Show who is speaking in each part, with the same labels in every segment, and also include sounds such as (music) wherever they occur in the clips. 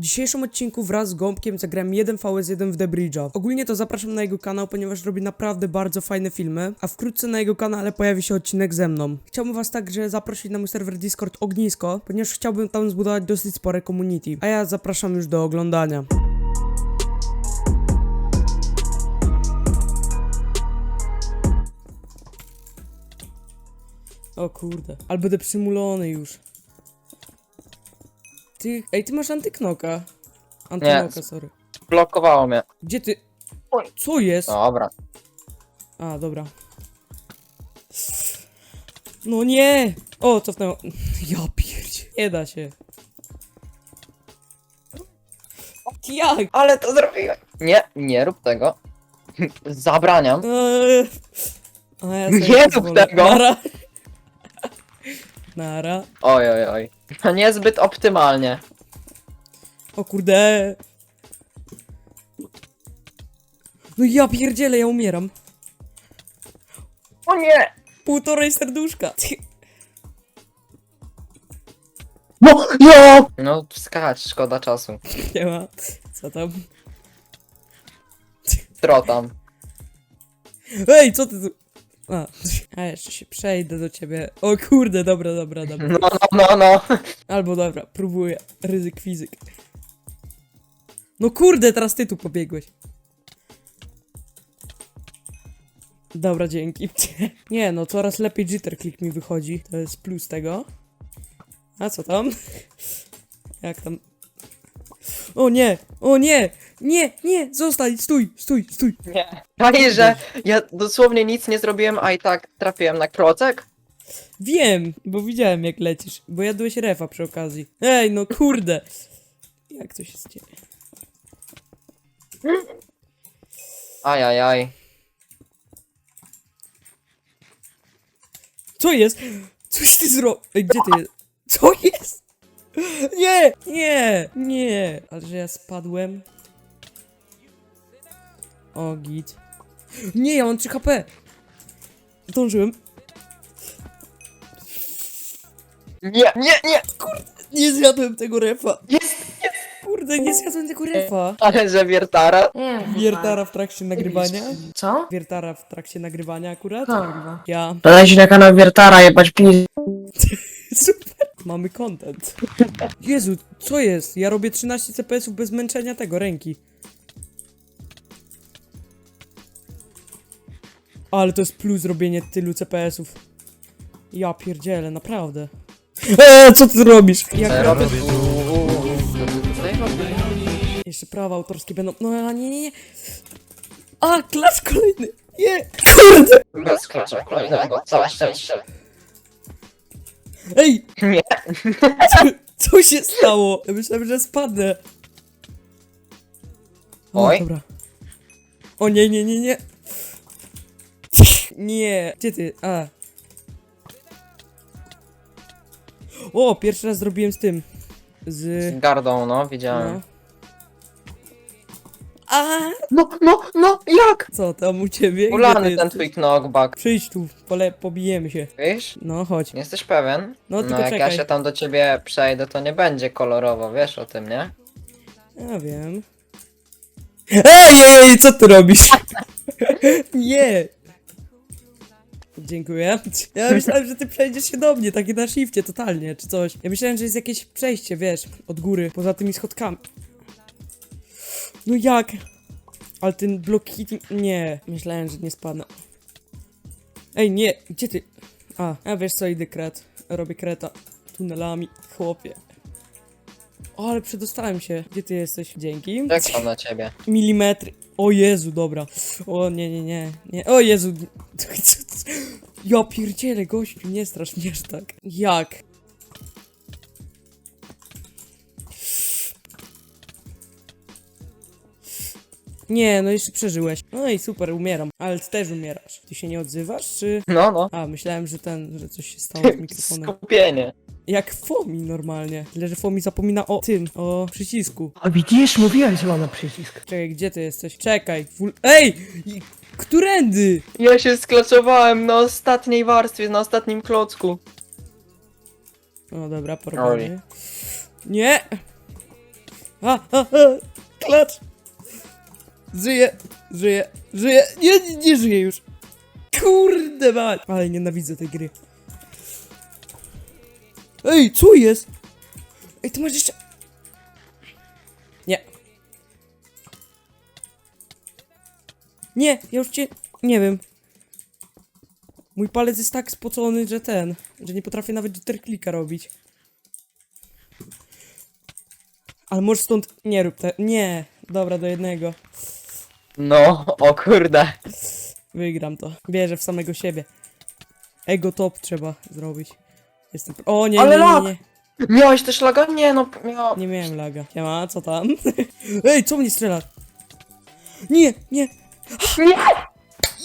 Speaker 1: W dzisiejszym odcinku wraz z Gąbkiem zagrałem 1 vs 1 w The Bridge'a. Ogólnie to zapraszam na jego kanał, ponieważ robi naprawdę bardzo fajne filmy, a wkrótce na jego kanale pojawi się odcinek ze mną. Chciałbym was także zaprosić na mój serwer Discord Ognisko, ponieważ chciałbym tam zbudować dosyć spore community. A ja zapraszam już do oglądania. O kurde, ale będę przymulony już. Ty, ej, ty masz antyknoka. Antyknoka, sorry.
Speaker 2: Blokowało mnie.
Speaker 1: Gdzie ty?
Speaker 2: Oj.
Speaker 1: Co jest?
Speaker 2: Dobra.
Speaker 1: A, dobra. No nie! O, cofnęło. (laughs) Ja pierdzie. Nie da się. Jak?
Speaker 2: Ale to zrobiłem. Nie, nie rób tego. (laughs) Zabraniam.
Speaker 1: Eee. A ja sobie
Speaker 2: Nie rób
Speaker 1: pozwolę.
Speaker 2: tego.
Speaker 1: Nara. (laughs) Nara.
Speaker 2: Oj, oj, oj. To (laughs) niezbyt optymalnie.
Speaker 1: O kurde. No ja pierdzielę, ja umieram.
Speaker 2: O nie!
Speaker 1: Półtorej serduszka. (laughs)
Speaker 2: No, jo! No, skacz, szkoda czasu. (laughs)
Speaker 1: Nie ma. Co tam?
Speaker 2: Trotam.
Speaker 1: Ej, co ty tu? A, a jeszcze się przejdę do ciebie. O kurde, dobra, dobra, dobra.
Speaker 2: No, no, no, no.
Speaker 1: Albo dobra, próbuję. Ryzyk fizyk. No kurde, teraz ty tu pobiegłeś. Dobra, dzięki. (laughs) Nie, no coraz lepiej jitter click mi wychodzi. To jest plus tego. A co tam? Jak tam? O nie! O nie! Nie! Nie! Zostań! Stój! Stój! Stój!
Speaker 2: Nie. Fajnie, że ja dosłownie nic nie zrobiłem, a i tak trafiłem na krocek.
Speaker 1: Wiem, bo widziałem jak lecisz, bo jadłeś refa przy okazji. Ej, no kurde. Jak to się dzieje?
Speaker 2: Ajajaj.
Speaker 1: Co jest? Coś ty zrobił? Ej, gdzie ty jest? Co jest? Nie, nie, nie. Ale że ja spadłem. O, git. Nie, ja mam 3 HP. Zdążyłem.
Speaker 2: Nie, nie, nie!
Speaker 1: Nie zjadłem tego refa.
Speaker 2: Jest!
Speaker 1: Kurde, nie zjadłem tego refa.
Speaker 2: Ale że wiertara.
Speaker 3: Nie,
Speaker 1: Wiertara w trakcie nagrywania.
Speaker 3: Co?
Speaker 1: Wiertara w trakcie nagrywania akurat.
Speaker 3: Kurwa.
Speaker 1: Ja.
Speaker 3: Dodajcie na kanał Wiertara, jebać pis... (laughs)
Speaker 1: Mamy content. Jezu, co jest? Ja robię 13 CPS-ów bez męczenia tego ręki. Ale to jest plus robienie tylu CPS-ów. Ja pierdzielę, naprawdę. Eee, (laughs) co ty robisz? Jak ja
Speaker 2: Robię.
Speaker 1: Jeszcze prawa autorskie będą... No a nie, nie, nie. A, klacz kolejny. Nie. Kurde.
Speaker 2: Bez klacza kolejnego. Całe szczęście.
Speaker 1: Ej,
Speaker 2: Nie.
Speaker 1: co, co się stało? Ja myślałem, że spadnę. O,
Speaker 2: Oj.
Speaker 1: dobra. O nie, nie, nie, nie. Nie. Gdzie ty? A. O, pierwszy raz zrobiłem z tym. Z...
Speaker 2: Z gardą, no, widziałem.
Speaker 1: No. A,
Speaker 2: No, no, no, jak?
Speaker 1: co tam u ciebie? Gdzie ty
Speaker 2: Ulany ten
Speaker 1: jesteś?
Speaker 2: twój knockback.
Speaker 1: Przyjdź tu, pole, pobijemy się.
Speaker 2: Wiesz?
Speaker 1: No, chodź.
Speaker 2: Nie jesteś pewien?
Speaker 1: No, tylko
Speaker 2: jak ja
Speaker 1: czekaj.
Speaker 2: się tam do ciebie przejdę, to nie będzie kolorowo, wiesz o tym, nie?
Speaker 1: Ja wiem. Ej, ej, ej, co ty robisz? (laughs) Nie. Dziękuję. Ja myślałem, że ty przejdziesz się do mnie, takie na shifcie totalnie, czy coś. Ja myślałem, że jest jakieś przejście, wiesz, od góry, poza tymi schodkami. No jak? Ale ten block hitting... Nie. Myślałem, że nie spadnę. Ej, nie. Gdzie ty? A, a wiesz co, idę kret. Robię kreta. Tunelami. Chłopie. O, ale przedostałem się. Gdzie ty jesteś? Dzięki.
Speaker 2: Czekam na ciebie.
Speaker 1: Milimetry. O Jezu, dobra. O nie, nie, nie. nie. O Jezu. (laughs) Ja pierdzielę, gościu, nie strasz mnie tak. Jak? Nie, no jeszcze przeżyłeś. No i super, umieram. Ale ty też umierasz. Ty się nie odzywasz, czy...
Speaker 2: No, no.
Speaker 1: A, myślałem, że ten, że coś się stało z (laughs) mikrofonem.
Speaker 2: Skupienie.
Speaker 1: Jak Fomi normalnie. Tyle, że Fomi zapomina o tym, o przycisku.
Speaker 3: A widzisz, mówiłem, że mam na przycisk.
Speaker 1: Czekaj, gdzie ty jesteś? Czekaj, ful... Ej! I- Którędy?
Speaker 2: Ja się sklaczowałem na ostatniej warstwie, na ostatnim klocku.
Speaker 1: O, dobra, porobiony. Nie! A, a, a, klacz! Żyje, żyje, żyje, nie, nie, żyje już. Kurde mać! Ale nienawidzę tej gry. Ej, co jest? Ej, ty masz jeszcze... Nie. Nie, ja już cię... Nie wiem. Mój palec jest tak spocony, że ten... Że nie potrafię nawet jitterclicka robić. Ale może stąd... Nie rób te... Nie. Dobra, do jednego.
Speaker 2: No, o kurde.
Speaker 1: Wygram to. Wierzę w samego siebie. Ego top trzeba zrobić. Jestem... O nie,
Speaker 2: Ale
Speaker 1: nie, nie,
Speaker 2: lag!
Speaker 1: nie.
Speaker 2: Miałeś też laga? Nie no, miał...
Speaker 1: Nie miałem laga. Siema, co tam? (laughs) Ej, co mnie strzela? Nie, nie.
Speaker 2: Nie!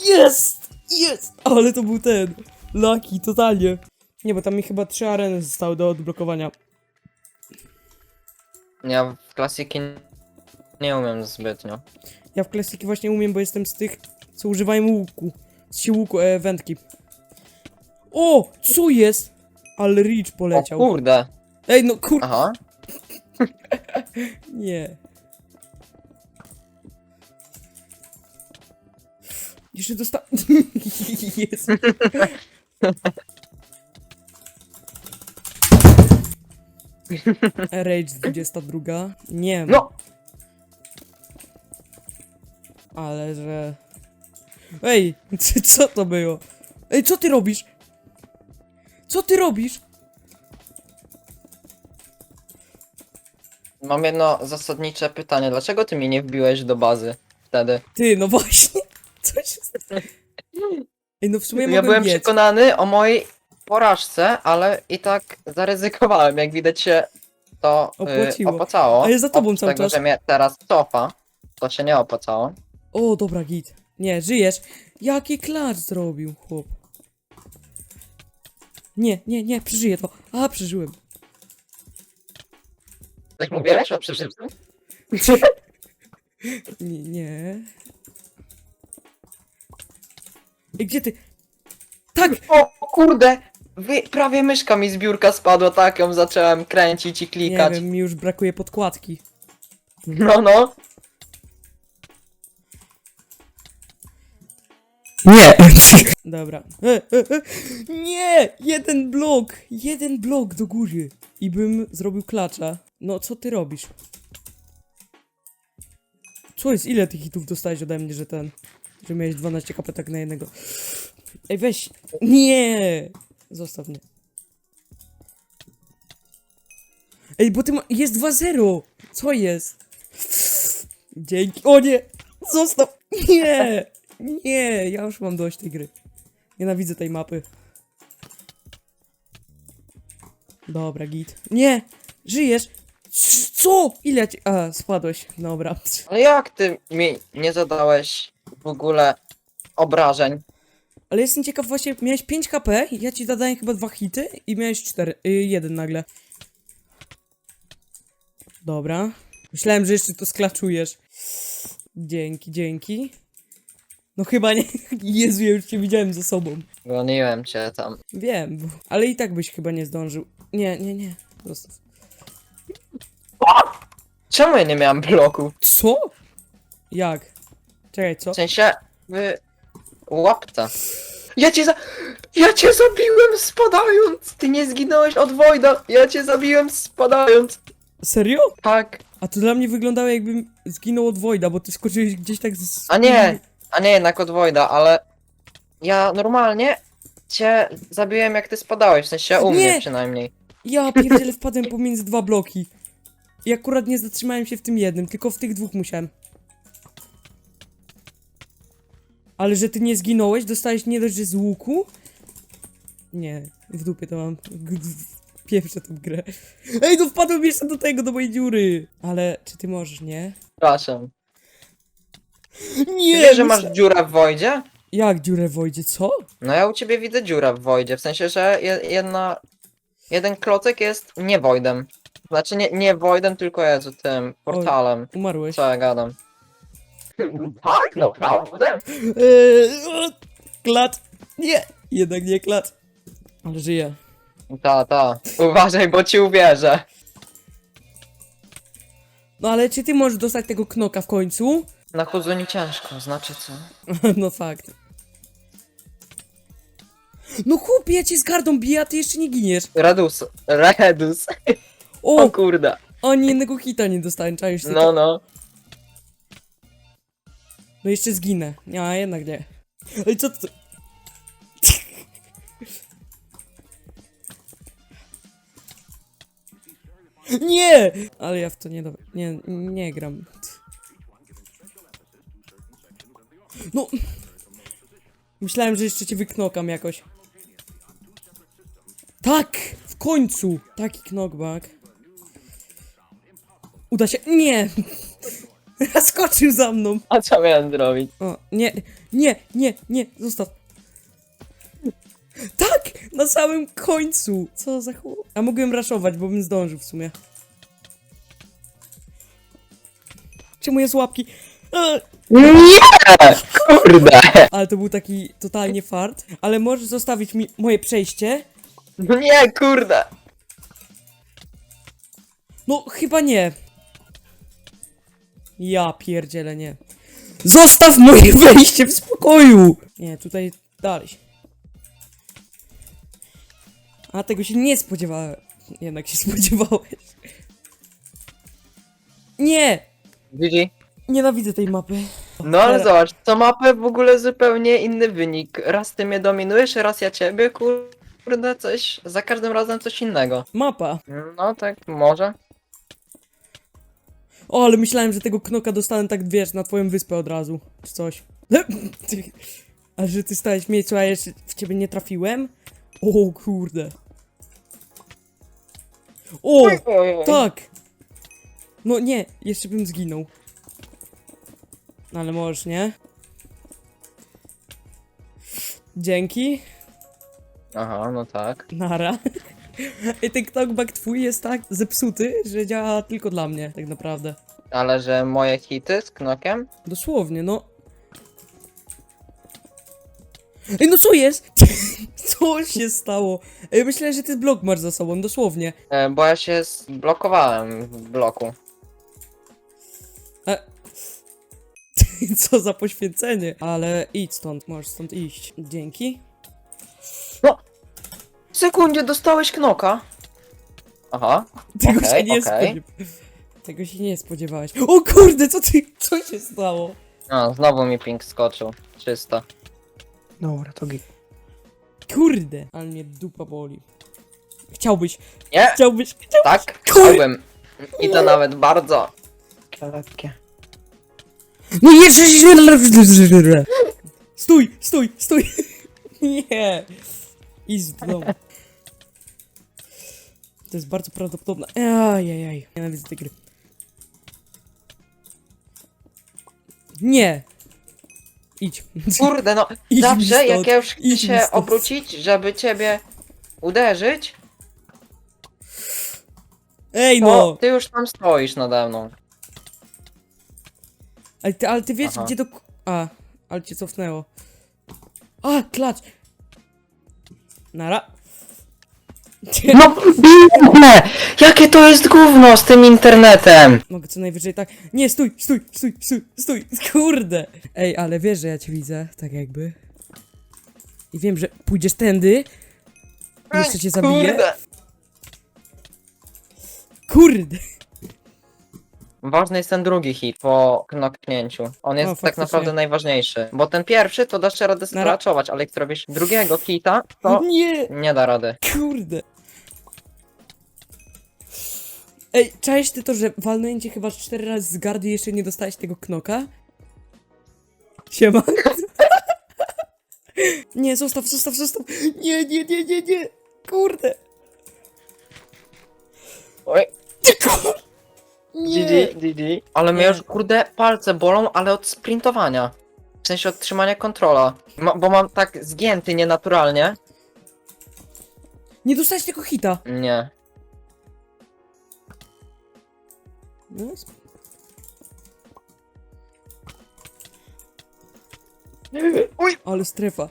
Speaker 1: Jest! Jest! Ale to był ten. Lucky, totalnie. Nie, bo tam mi chyba trzy areny zostały do odblokowania.
Speaker 2: Ja w klasyki nie umiem zbytnio.
Speaker 1: Ja w klasyki właśnie umiem, bo jestem z tych, co używają łuku. Z sił łuku, e, wędki. O! Co jest? Ale Rich
Speaker 2: O
Speaker 1: poleciał.
Speaker 2: kurde.
Speaker 1: Ej, no kur...
Speaker 2: Aha. (laughs)
Speaker 1: Nie. Jeszcze dosta... (laughs) Jest. (laughs) Rage 22. Nie
Speaker 2: No!
Speaker 1: Ale że... Ej, (laughs) co to było? Ej, co ty robisz? Co ty robisz?
Speaker 2: Mam jedno zasadnicze pytanie. Dlaczego ty mnie nie wbiłeś do bazy wtedy?
Speaker 1: Ty, no właśnie. (laughs) Co się... Ej, no w sumie
Speaker 2: Ja
Speaker 1: mogłem
Speaker 2: byłem
Speaker 1: biec.
Speaker 2: przekonany o mojej porażce, ale i tak zaryzykowałem. Jak widać się to y,
Speaker 1: Opłaciło.
Speaker 2: opłacało.
Speaker 1: A ja za tobą
Speaker 2: Oprócz
Speaker 1: cały
Speaker 2: tego,
Speaker 1: czas.
Speaker 2: że mnie teraz cofa, to się nie opłacało.
Speaker 1: O, dobra, git. Nie, żyjesz. Jaki klacz zrobił, chłop. Nie, nie, nie, przeżyję to. A, przeżyłem.
Speaker 2: Tak mówiłeś o przeżyciu? (laughs)
Speaker 1: Nie, nie. Ej, gdzie ty? Tak!
Speaker 2: O kurde! Wy, prawie myszka mi z biurka spadła, tak ją zacząłem kręcić i
Speaker 1: Nie
Speaker 2: klikać.
Speaker 1: wiem, mi już brakuje podkładki.
Speaker 2: No, no.
Speaker 3: Nie!
Speaker 1: Dobra. E, e, e. Nie! Jeden blok! Jeden blok do góry. I bym zrobił klacza. No, co ty robisz? Co jest? Ile tych hitów dostałeś ode mnie, że ten... Że miałeś 12 kapetek na jednego. Ej, weź! Nie! Zostaw mnie. Ej, bo ty ma... Jest 2-0! Co jest? Dzięki... O nie! Zostaw! Nie! Nie! Ja już mam dość tej gry. Nienawidzę tej mapy. Dobra, git. Nie! Żyjesz! C- Co? Ile ci... A, spadłeś. Dobra.
Speaker 2: Ale jak ty mi nie zadałeś w ogóle obrażeń?
Speaker 1: Ale jestem ciekaw właśnie, miałeś 5 HP, ja ci dodałem chyba dwa hity i miałeś 4, y, jeden nagle. Dobra. Myślałem, że jeszcze to sklaczujesz. Dzięki, dzięki. No chyba nie. (laughs) Jezu, ja już cię widziałem ze sobą.
Speaker 2: Goniłem cię tam.
Speaker 1: Wiem, bo... ale i tak byś chyba nie zdążył. Nie, nie, nie. Zostaw.
Speaker 2: Czemu ja nie miałem bloku?
Speaker 1: Co? Jak? Czekaj, co?
Speaker 2: W sensie, w łapce. Ja cię za... Ja cię zabiłem spadając! Ty nie zginąłeś od Wojda! Ja cię zabiłem spadając!
Speaker 1: Serio?
Speaker 2: Tak.
Speaker 1: A to dla mnie wyglądało jakbym zginął od Wojda, bo ty skoczyłeś gdzieś tak z...
Speaker 2: A nie! A nie jednak od Wojda, ale... Ja normalnie cię zabiłem jak ty spadałeś, w sensie u
Speaker 1: Nie!
Speaker 2: mnie przynajmniej.
Speaker 1: Ja pierdzielę wpadłem pomiędzy dwa bloki. I akurat nie zatrzymałem się w tym jednym, tylko w tych dwóch musiałem. Ale że ty nie zginąłeś, dostałeś nie dość, że z łuku? Nie, w dupie to mam. (laughs) G- Pieprzę tę grę. Ej, no wpadłem jeszcze do tego, do mojej dziury. Ale czy ty możesz, nie?
Speaker 2: Przepraszam.
Speaker 1: Nie!
Speaker 2: Wiesz, że
Speaker 1: myślę-
Speaker 2: masz dziurę w Wojdzie?
Speaker 1: Jak dziurę w Wojdzie, co?
Speaker 2: No ja u ciebie widzę dziurę w Wojdzie, w sensie, że je, jedna... Jeden klocek jest nie Voidem. Znaczy nie, nie Voidem, tylko Jezu, tym portalem.
Speaker 1: Umarłeś.
Speaker 2: Co ja gadam? (laughs) Tak, no prawda.
Speaker 1: Eee, o, klacz. Nie, jednak nie klacz. Ale żyję.
Speaker 2: Ta, ta. Uważaj, bo ci uwierzę.
Speaker 1: No ale czy ty możesz dostać tego knoka w końcu?
Speaker 2: Na chudzuni ciężko, znaczy co? (laughs)
Speaker 1: no fakt. No chłopie, ja cię z gardą biję, a ty jeszcze nie giniesz.
Speaker 2: Redus, Redus, o
Speaker 1: O,
Speaker 2: kurde.
Speaker 1: ani jednego hita nie dostałem, czaisz ty
Speaker 2: No, no.
Speaker 1: No jeszcze zginę. Nie, a jednak nie. Ej, co to? (laughs) Nie! Ale ja w to nie do... Nie, nie gram. No... Myślałem, że jeszcze cię wyknokam jakoś. Tak! W końcu! Taki knockback. Uda się... Nie! (laughs) Skoczył za mną.
Speaker 2: A co miałem zrobić?
Speaker 1: O, nie, nie, nie, nie, zostaw. Tak! Na samym końcu! Co za chłop? A mogłem raszować, bo bym zdążył w sumie. Czemu jest łapki?
Speaker 2: Nie! Kurde!
Speaker 1: Ale to był taki totalnie fart. Ale możesz zostawić mi moje przejście?
Speaker 2: No nie, kurde!
Speaker 1: No, chyba nie. Ja pierdzielę, nie. Zostaw moje (laughs) wejście w spokoju! Nie, tutaj dalej. A tego się nie spodziewałem. Jednak się (laughs) spodziewałeś. Nie!
Speaker 2: GG.
Speaker 1: Nienawidzę tej mapy.
Speaker 2: No ale zobacz, to mapę w ogóle zupełnie inny wynik. Raz ty mnie dominujesz, raz ja ciebie, kurde, coś, za każdym razem coś innego.
Speaker 1: Mapa.
Speaker 2: No tak, może.
Speaker 1: O, ale myślałem, że tego knoka dostanę tak, wiesz, na twoją wyspę od razu. Czy coś. (laughs) Ty- A że ty stałeś a ja jeszcze w ciebie nie trafiłem? O kurde. O! Tak! No nie, jeszcze bym zginął. No ale możesz, nie? Dzięki.
Speaker 2: Aha, no tak.
Speaker 1: Nara. I ten knockback twój jest tak zepsuty, że działa tylko dla mnie, tak naprawdę.
Speaker 2: Ale że moje hity z knokiem?
Speaker 1: Dosłownie, no. Ej, no co jest? (laughs) Co się stało? Ej, myślałem, że ty blok masz za sobą, dosłownie.
Speaker 2: E, bo ja się zblokowałem w bloku. (laughs)
Speaker 1: Co za poświęcenie. Ale idź stąd, możesz stąd iść. Dzięki.
Speaker 2: W sekundzie dostałeś knoka. Aha.
Speaker 1: Tego
Speaker 2: Okej,
Speaker 1: się nie
Speaker 2: okej.
Speaker 1: spodziewałeś. Tego się nie spodziewałeś. O kurde, co ty, co się stało?
Speaker 2: A, znowu mi ping skoczył. Czysto.
Speaker 3: Dobra, to git.
Speaker 1: Kurde, ale mnie dupa boli. Chciałbyś,
Speaker 2: Nie,
Speaker 1: chciałbyś, chciałbyś.
Speaker 2: tak,
Speaker 1: Kur-
Speaker 2: chciałbym. I to nawet bardzo.
Speaker 3: Lekkie.
Speaker 1: No jeszcze się... Stój, stój, stój. (laughs) Nie. Idź do domu. To jest bardzo prawdopodobne. Ajajaj. Nienawidzę tej gry. Nie. Idź.
Speaker 2: Kurde, no (laughs)
Speaker 1: Idź mi
Speaker 2: zawsze
Speaker 1: stąd,
Speaker 2: jak ja już chcę
Speaker 1: idź mi
Speaker 2: się
Speaker 1: stąd.
Speaker 2: obrócić, żeby ciebie uderzyć,
Speaker 1: Ej
Speaker 2: to
Speaker 1: no.
Speaker 2: ty już tam stoisz nade mną.
Speaker 1: Ale ty, ale ty wiesz
Speaker 2: Aha.
Speaker 1: gdzie to... A, ale cię cofnęło. A, klacz. Nara. (laughs)
Speaker 2: No, biedne! Jakie to jest gówno z tym internetem?
Speaker 1: Mogę co najwyżej tak. Nie, stój, stój, stój, stój, stój, (laughs) kurde. Ej, ale wiesz, że ja cię widzę, tak jakby. I wiem, że pójdziesz tędy. Jeszcze cię zabiję.
Speaker 2: Kurde.
Speaker 1: Kurde.
Speaker 2: Ważny jest ten drugi hit po knoknięciu. On jest tak
Speaker 1: faktycznie.
Speaker 2: naprawdę najważniejszy. Bo ten pierwszy to dasz radę skraczować, ale jak zrobisz drugiego hita, to (laughs)
Speaker 1: Nie,
Speaker 2: nie da rady.
Speaker 1: kurde. Ej, czaisz ty to, że walnąłem cię chyba cztery razy z gardy i jeszcze nie dostałeś tego knoka? Siema. (laughs) Nie, zostaw, zostaw, zostaw. Nie, nie, nie, nie, nie. Kurde.
Speaker 2: Oj. GG, GG. Ale mnie
Speaker 1: Nie.
Speaker 2: już kurde palce bolą, ale od sprintowania. W sensie od trzymania kontrola. Ma, bo mam tak zgięty nienaturalnie.
Speaker 1: Nie dostałeś tego hita.
Speaker 2: Nie.
Speaker 1: No, sp-
Speaker 2: Uj!
Speaker 1: ale strefa.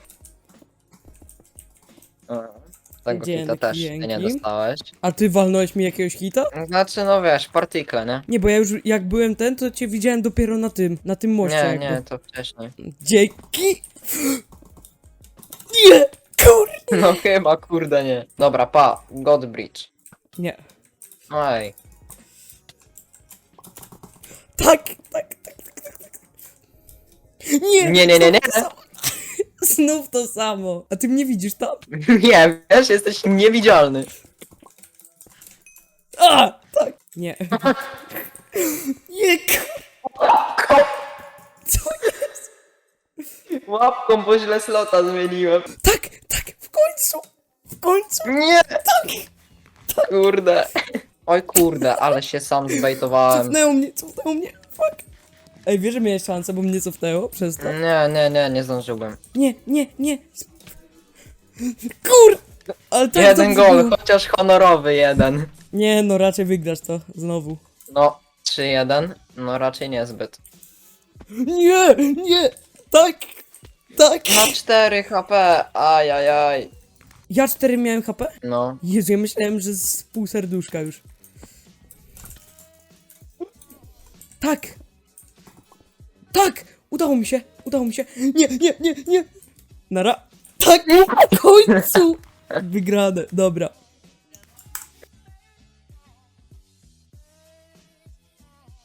Speaker 2: Tego
Speaker 1: Dzięki,
Speaker 2: hita też ty nie
Speaker 1: dzięki.
Speaker 2: dostałeś.
Speaker 1: A ty walnąłeś mi jakiegoś hita?
Speaker 2: Znaczy, no wiesz, partykle, nie?
Speaker 1: Nie, bo ja już jak byłem ten, to cię widziałem dopiero na tym, na tym moście.
Speaker 2: Nie,
Speaker 1: jakby.
Speaker 2: nie, to wcześniej.
Speaker 1: Dzięki! Nie! Kur...
Speaker 2: No chyba, kurde, nie. Dobra, pa, Godbridge.
Speaker 1: Nie.
Speaker 2: Ej,
Speaker 1: Tak, tak, tak, tak, tak, tak. Nie!
Speaker 2: Nie, nie, nie, nie.
Speaker 1: Znów to samo. A ty mnie widzisz tam? (laughs)
Speaker 2: nie, wiesz, jesteś niewidzialny.
Speaker 1: A! Tak! Nie. (laughs) Nie, kur... Co jest?
Speaker 2: Łapką, bo źle slota zmieniłem.
Speaker 1: Tak, tak, w końcu! W końcu!
Speaker 2: Nie! Kurde. Oj kurde, ale się sam zbejtowałem.
Speaker 1: Cofnęło mnie, cofnęło mnie! Ej, wiesz, że miałeś szansę, bo mnie cofnęło przez to?
Speaker 2: Nie, nie, nie, nie zdążyłbym.
Speaker 1: Nie, nie, nie! Kur! Ale tak
Speaker 2: Jeden
Speaker 1: dobrze
Speaker 2: gol,
Speaker 1: było.
Speaker 2: chociaż honorowy jeden.
Speaker 1: Nie, no raczej wygrasz to znowu.
Speaker 2: No, 3-1, no raczej niezbyt.
Speaker 1: Nie, nie! Tak! Tak!
Speaker 2: Na 4 HP, ajajaj.
Speaker 1: Ja 4 miałem HP?
Speaker 2: No,
Speaker 1: Jezu, ja myślałem, że z pół serduszka już. Tak! Tak! Udało mi się! Udało mi się! Nie, nie, nie, nie! Nara! Tak! W końcu! Wygrane, dobra.